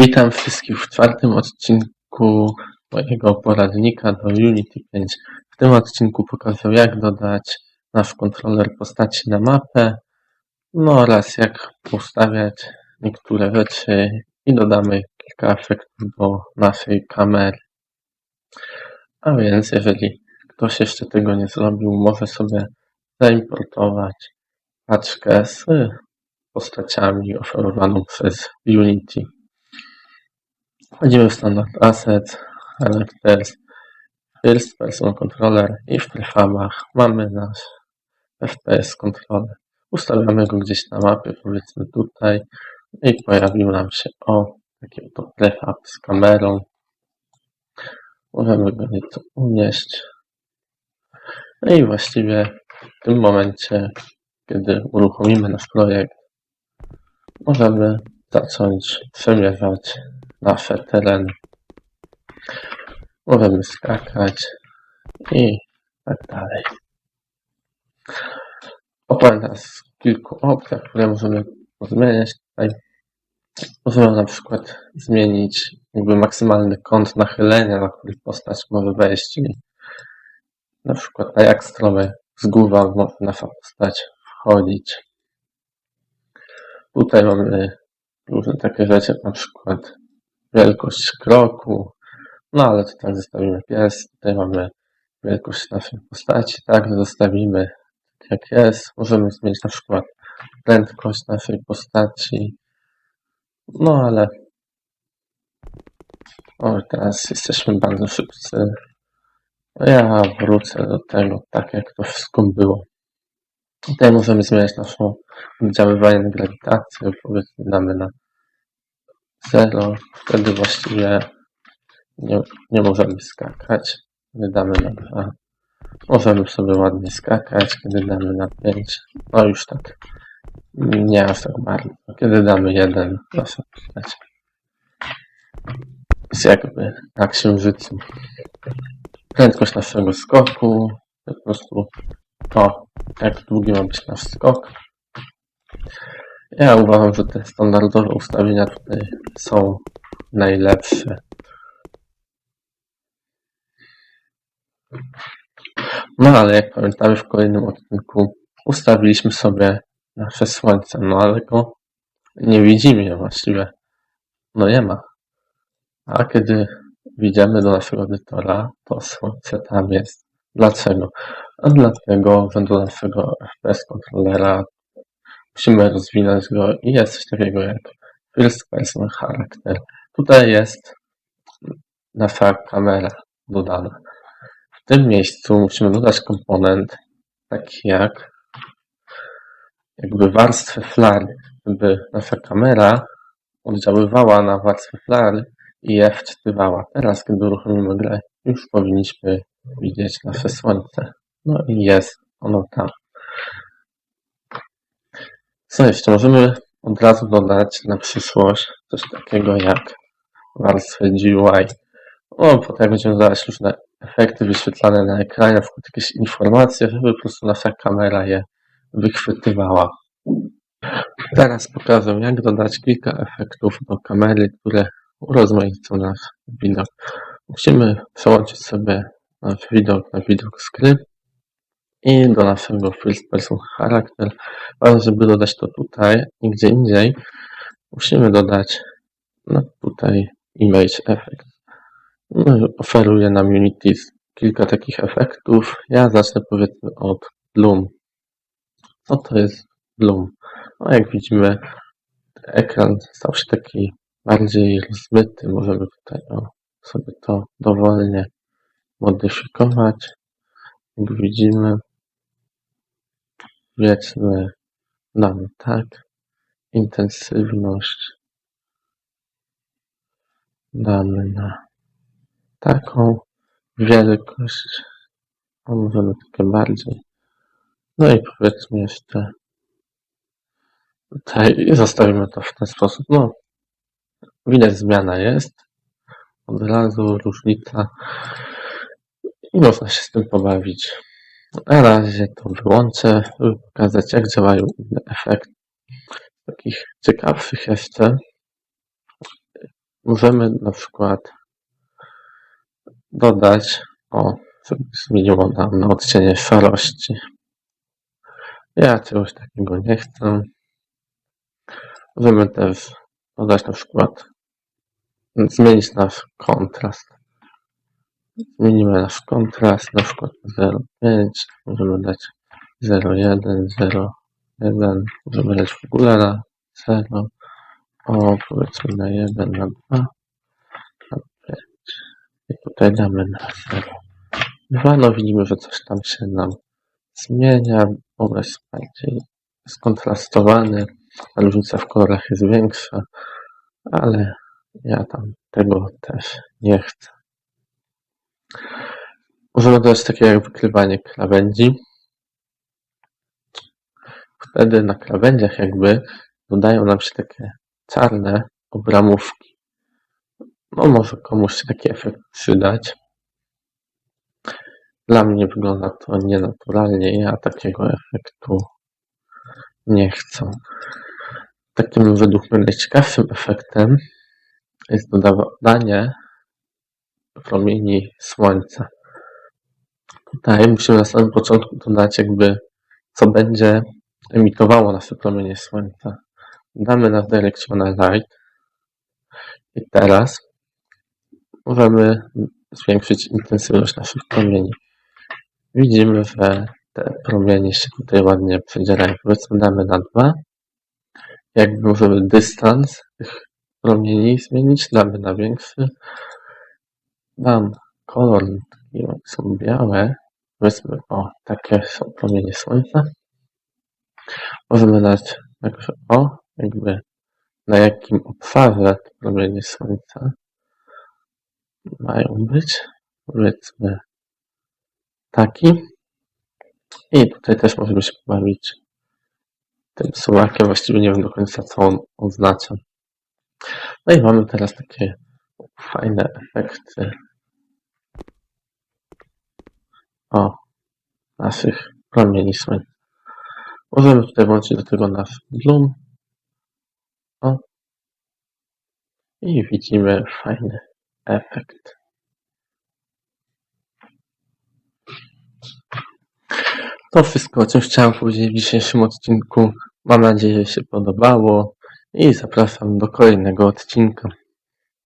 Witam wszystkich w czwartym odcinku mojego poradnika do Unity 5. W tym odcinku pokażę jak dodać nasz kontroler postaci na mapę no oraz jak ustawiać niektóre rzeczy i dodamy kilka efektów do naszej kamery. A więc jeżeli ktoś jeszcze tego nie zrobił, może sobie zaimportować paczkę z postaciami oferowaną przez Unity. Wchodzimy w standard Assets, Characters, First Person Controller i w prefabach mamy nasz FPS Controller. Ustawiamy go gdzieś na mapie, powiedzmy tutaj i pojawił nam się o taki oto prefab z kamerą. Możemy go nieco unieść. No i właściwie w tym momencie, kiedy uruchomimy nasz projekt, możemy zacząć przemierzać nasze tereny. Możemy skakać i tak dalej. Opowiem teraz o kilku opcjach, które możemy zmieniać tutaj. Możemy na przykład zmienić jakby maksymalny kąt nachylenia, na który postać może wejść, czyli na przykład na jak stronę z góry może nasza postać wchodzić. Tutaj mamy różne takie rzeczy, na przykład wielkość kroku, no ale to tak zostawimy pies. Tutaj mamy wielkość naszej postaci, tak, zostawimy tak jak jest. Możemy zmienić na przykład prędkość naszej postaci, no ale o, teraz jesteśmy bardzo szybcy. Ja wrócę do tego tak, jak to wszystko było. Tutaj możemy zmieniać naszą oddziaływanie na grawitację, powiedzmy damy na 0, wtedy właściwie nie, nie możemy skakać. Kiedy damy na 2, możemy sobie ładnie skakać. Kiedy damy na 5, no już tak nie aż tak bardzo. Kiedy damy 1, nasza postać jest jakby na księżycu. Prędkość naszego skoku, po prostu to, jak długi ma być nasz skok. Ja uważam, że te standardowe ustawienia tutaj są najlepsze. No ale jak pamiętamy w kolejnym odcinku ustawiliśmy sobie nasze słońce, no ale go nie widzimy właściwie. No nie ma. A kiedy widzimy do naszego edytora, to słońce tam jest. Dlaczego? A dlatego, że do naszego FPS kontrolera musimy rozwinąć go i jest coś takiego jak First Person Character. Tutaj jest nasza kamera dodana. W tym miejscu musimy dodać komponent taki jak jakby warstwę flary, żeby nasza kamera oddziaływała na warstwę flary i je wczytywała. Teraz, kiedy uruchomimy grę, już powinniśmy widzieć nasze słońce. No i jest ono tam. Co jeszcze? Możemy od razu dodać na przyszłość coś takiego jak warstwę GUI. No, potem będziemy dodawać różne efekty wyświetlane na ekranie, przykład jakieś informacje, żeby po prostu nasza kamera je wychwytywała. Teraz pokażę, jak dodać kilka efektów do kamery, które urozmaicą nasz widok. Musimy przełączyć sobie nasz widok na widok gry i do naszego first person character. Ale żeby dodać to tutaj i gdzie indziej, musimy dodać no, tutaj image effect. No, oferuje nam Unity kilka takich efektów. Ja zacznę powiedzmy od bloom. Co to jest bloom? No, jak widzimy, ekran stał się taki bardziej rozmyty. Możemy tutaj o, sobie to dowolnie modyfikować. Jak widzimy, powiedzmy, damy tak, intensywność damy na taką wielkość, a możemy takie bardziej. No i powiedzmy jeszcze tutaj zostawimy to w ten sposób. No, widać zmiana jest. Od razu różnica i można się z tym pobawić. Na razie to wyłączę, żeby pokazać jak działają inne efekty. Takich ciekawszych jeszcze możemy na przykład dodać, o, zmieniło nam na odcienie szarości. Ja czegoś takiego nie chcę. Możemy też dodać na przykład, zmienić nasz kontrast. Zmienimy nasz kontrast, na przykład 0,5, możemy dać 0,1, 0,1, możemy dać w ogóle na 0, o powiedzmy na 1, na 2, na 5 i tutaj damy na 0. 2, no widzimy, że coś tam się nam zmienia, obraz jest bardziej skontrastowany, a różnica w kolorach jest większa, ale ja tam tego też nie chcę. Możemy dodać takie jak wykrywanie krawędzi. Wtedy na krawędziach jakby dodają nam się takie czarne obramówki. No może komuś taki efekt przydać. Dla mnie wygląda to nienaturalnie, ja takiego efektu nie chcę. Takim według mnie najciekawszym efektem jest dodawanie promieni słońca. Tutaj musimy na samym początku dodać jakby co będzie emitowało nasze promienie słońca. Damy na Directional Light i teraz możemy zwiększyć intensywność naszych promieni. Widzimy, że te promienie się tutaj ładnie przedzierają. Powiedzmy damy na 2. Jakby możemy dystans tych promieni zmienić, damy na większy. Dam kolor, są białe. Powiedzmy, o, takie są promienie słońca. Możemy dać także o, jakby na jakim obszarze te promienie słońca mają być. Powiedzmy taki. I tutaj też możemy się pobawić tym suwakiem. Właściwie nie wiem do końca co on oznacza. No i mamy teraz takie fajne efekty. O, naszych promieni słońca. Możemy tutaj włączyć do tego nasz bloom. O. I widzimy fajny efekt. To wszystko, o czym chciałem powiedzieć w dzisiejszym odcinku. Mam nadzieję, że się podobało i zapraszam do kolejnego odcinka.